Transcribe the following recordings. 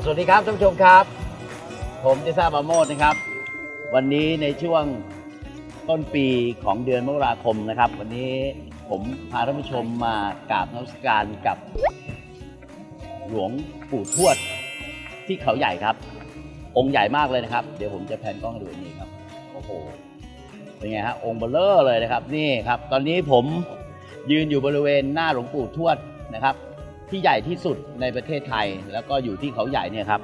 สวัสดีครับท่านผู้ชมครับ ผมเจซ่าบาโมดนะครับ วันนี้ในช่วงต้นปีของเดือนมกราคมนะครับ วันนี้ผมพาท่านผู้ชมมากราบนมัสการกับ หลวงปู่ทวดที่เขาใหญ่ครับ องค์ใหญ่มากเลยนะครับ เดี๋ยวผมจะแพนกล้องให้ดูนี่ครับโอ้โหเป็นไงฮะองค์เบลเลอร์เลยนะครับนี่ครับ ตอนนี้ผมยืนอยู่บริเวณหน้าหลวงปู่ทวดนะครับ ที่ใหญ่ที่สุดในประเทศไทย แล้วก็อยู่ที่เขาใหญ่เนี่ยครับ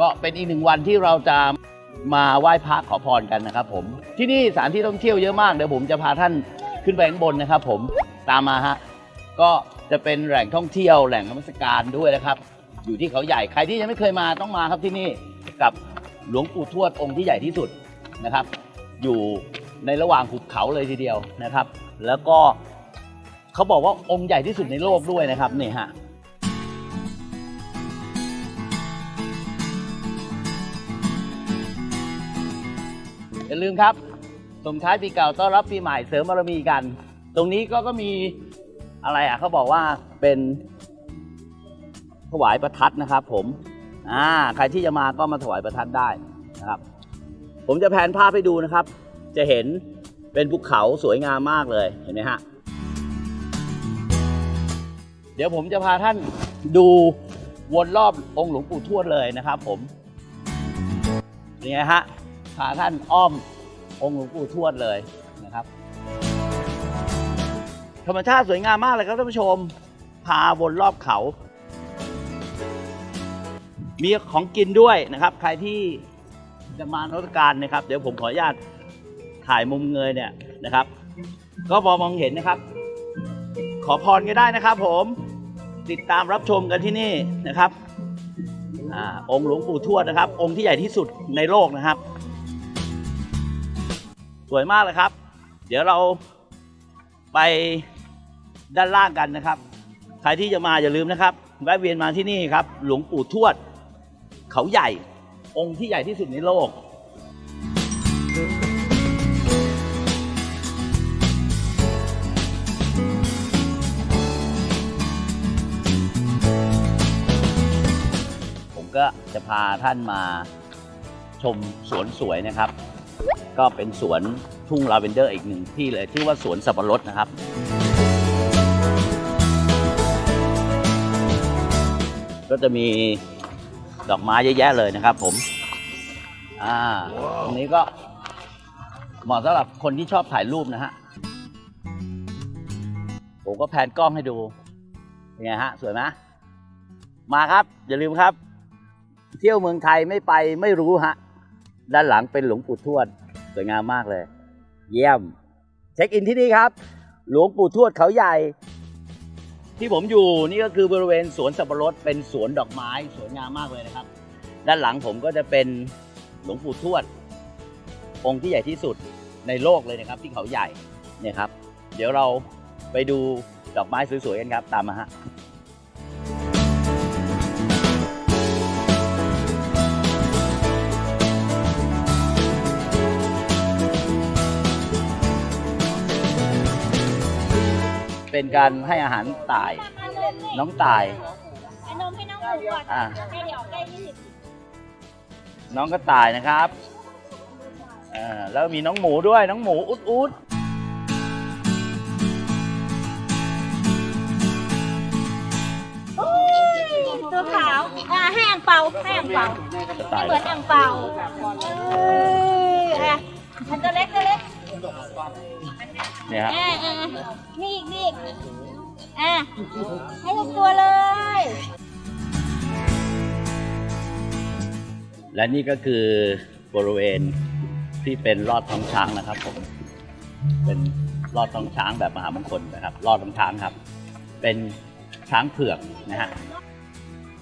ก็เป็นอีกหนึ่งวันที่เราจะมาไหว้พระขอพรกันนะครับผมที่นี่สถานที่ท่องเที่ยวเยอะมากเดี๋ยวผมจะพาท่านขึ้นไปข้างบนนะครับ ผมตามมาฮะก็จะเป็นแหล่งท่องเที่ยวแหล่งนมัสการด้วยนะครับ อยู่ที่เขาใหญ่ใครที่ยังไม่เคยมาต้องมาครับที่นี่กับหลวงปู่ทวดองค์ที่ใหญ่ที่สุดนะครับ อยู่ในระหว่างหุบเขาเลยทีเดียวนะครับ แล้วก็ เขาบอกว่าองค์ใหญ่ที่สุดในโลกด้วยนะครับนี่ฮะอย่าลืมครับส่งท้ายปีเก่าต้อนรับปีใหม่เสริมบารมีกัน ตรงนี้ก็ก็มีอะไรอะเขาบอกว่าเป็นถวายประทัดนะครับ ผมอ่าใครที่จะมาก็มาถวายประทัดได้นะครับ ผมจะแผนภาพให้ดูนะครับ จะเห็นเป็นภูเขาสวยงามมากเลยเห็นไหมฮะ เดี๋ยวผมจะพาท่านดูวนรอบองค์หลวงปู่ทวดเลยนะครับผมนี่ไงฮะพาท่านอ้อมองค์หลวงปู่ทวดเลยนะครับ ธรรมชาติสวยงามมากเลยครับท่านผู้ชม พาวนรอบเขา มีของกินด้วยนะครับ ใครที่จะมานมัสการนะครับ เดี๋ยวผมขออนุญาตถ่ายมุมเงยเนี่ยนะครับ ก็พอมองเห็นนะครับ ขอพรก็ได้นะครับผม ติดตามรับชมกันที่นี่นะครับอองค์หลวงปู่ทวดนะครับ องค์ที่ใหญ่ที่สุดในโลกนะครับ สวยมากเลยครับ เดี๋ยวเราไปด้านล่างกันนะครับ ใครที่จะมาอย่าลืมนะครับ แวะเวียนมาที่นี่ครับ หลวงปู่ทวด เขาใหญ่ องค์ที่ใหญ่ที่สุดในโลก ก็จะพาท่านมาชมสวนสวยนะครับ ก็เป็นสวนทุ่งลาเวนเดอร์อีกหนึ่งที่เลยที่อว่าสวนสับปะรดนะครับ ก็จะมีดอกไม้เยอะแยะเลยนะครับ ผม อ่าตรงนี้ก็เหมาะสำหรับคนที่ชอบถ่ายรูปนะฮะผมก็แพนกล้องให้ดูเป็นไงฮะ สวยไหมมาครับ อย่าลืมครับ เที่ยวเมืองไทยไม่ไปไม่รู้ฮะ ด้านหลังเป็นหลวงปู่ทวด สวยงามมากเลย เยี่ยม เช็คอินที่นี่ครับ หลวงปู่ทวดเขาใหญ่ ที่ผมอยู่นี่ก็คือบริเวณสวนสับปะรดเป็นสวนดอกไม้สวยงามมากเลยนะครับ ด้านหลังผมก็จะเป็นหลวงปู่ทวด องค์ที่ใหญ่ที่สุดในโลกเลยนะครับ ที่เขาใหญ่เนี่ยครับ เดี๋ยวเราไปดูดอกไม้สวยๆกันครับ ตามมาฮะ เป็นการให้อาหารต่าย น้องต่ายให้นมให้น้องหมูก่อนอ่าให้เดี๋ยวใกล้ยี่สิบน้องกระต่ายนะครับอ่าแล้วมีน้องหมูด้วยน้องหมูอุดอุดตัวขาวอ่าให้อ่างเปาให้อ่างเปากระต่ายเหมือนอ่างเปาเอออะอันตัวเล็กตัวเล็ก เนี่ยฮะอ่าอ่านี่อีกนี่อีกอะให้ทุกตัวเลย และนี่ก็คือบริเวณที่เป็นลอดท้องช้างนะครับผม เป็นลอดท้องช้างแบบมหามงคลนะครับลอดท้องช้างครับ เป็นช้างเผือกนะฮะ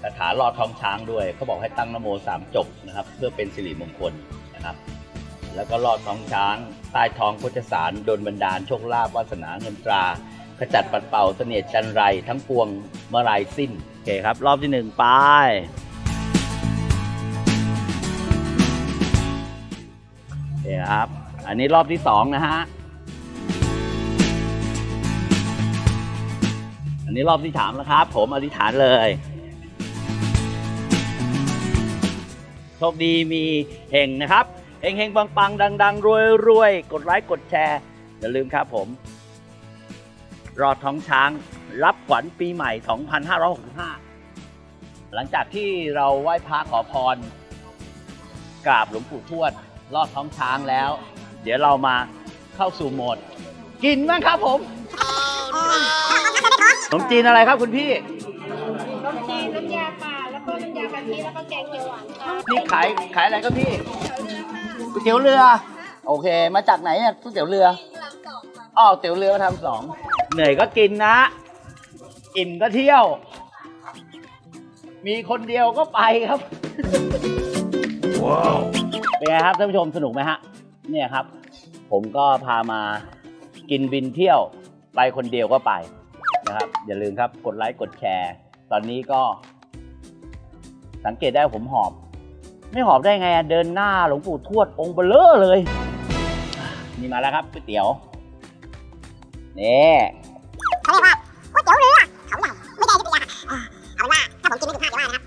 คาถาลอดท้องช้างด้วยเขาบอกให้ตั้งนโมสามจบนะครับ เพื่อเป็นสิริมงคลนะครับ แล้วก็ลอดท้องช้าง ใต้ท้องพุทธสารโดลบันดาลโชคลาภวาสนาเงินตราขจัดปัดเป่าเสนียดจันไรทั้งปวงเมื่อไรสิ้น โอเคครับ รอบที่หนึ่งไปนี่นะครับ อันนี้รอบที่สองนะฮะ อันนี้รอบที่สามแล้วครับ ผมอธิษฐานเลย โชคดีมีเฮงนะครับ เฮงเฮงปังปังดังดังรวยรวยกดไลค์กดแชร์อย่าลืมครับผม รอดท้องช้างรับขวัญปีใหม่ 2565 หลังจากที่เราไหว้พระขอพรกราบหลวงปู่ทวด รอดท้องช้างแล้ว เดี๋ยวเรามาเข้าสู่โหมด กินบ้างครับผมขนมจีนอะไรครับคุณพี่ ต้มจีนน้ำยาป่าแล้วก็น้ำยา กะทิ แล้วก็แกงเขียวหวานค่ะ นี่ขายขายอะไรครับพี่ ก๋วยเตี๋ยวเรือ โอเค มาจากไหนเนี่ยก๋วยเตี๋ยวเรือหลังสองค่ะอ๋อก๋วยเตี๋ยวเรือมาทำสอง เหนื่อยก็กินนะ อิ่มก็เที่ยว มีคนเดียวก็ไปครับ ว้าว เป็นไงครับท่านผู้ชมสนุกไหมฮะ เนี่ยครับ ผมก็พามากินบินเที่ยว ไปคนเดียวก็ไปนะครับ อย่าลืมครับ กดไลค์ กดแชร์ ตอนนี้ก็ สังเกตได้ว่าผมหอบ ไม่หอบได้ไงอะเดินหน้าหลวงปู่ทวดองค์เบลเลอร์เลย นี่มาแล้วครับก๋วยเตี๋ยวนี่เขาเรียกว่าก๋วยเตี๋ยวเรือเขาใหญ่ไม่ได้ยุทธยาค่ะเอาเป็นว่าถ้าผมกินไม่ถึงห้าจะว่านะครับ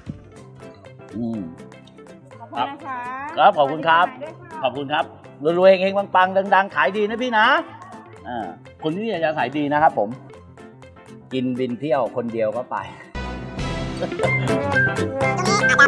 อืม ขอบคุณนะคะครับขอบคุณครับ ด้วยค่ะขอบคุณครับรวยๆเองๆปังๆดัง ๆ ขายดีนะพี่นะอ่าคนที่จะขายดีนะครับผม กินบินเที่ยวคนเดียวก็ไป ตรงนี้อาจจะภาพสวยงามไปนะ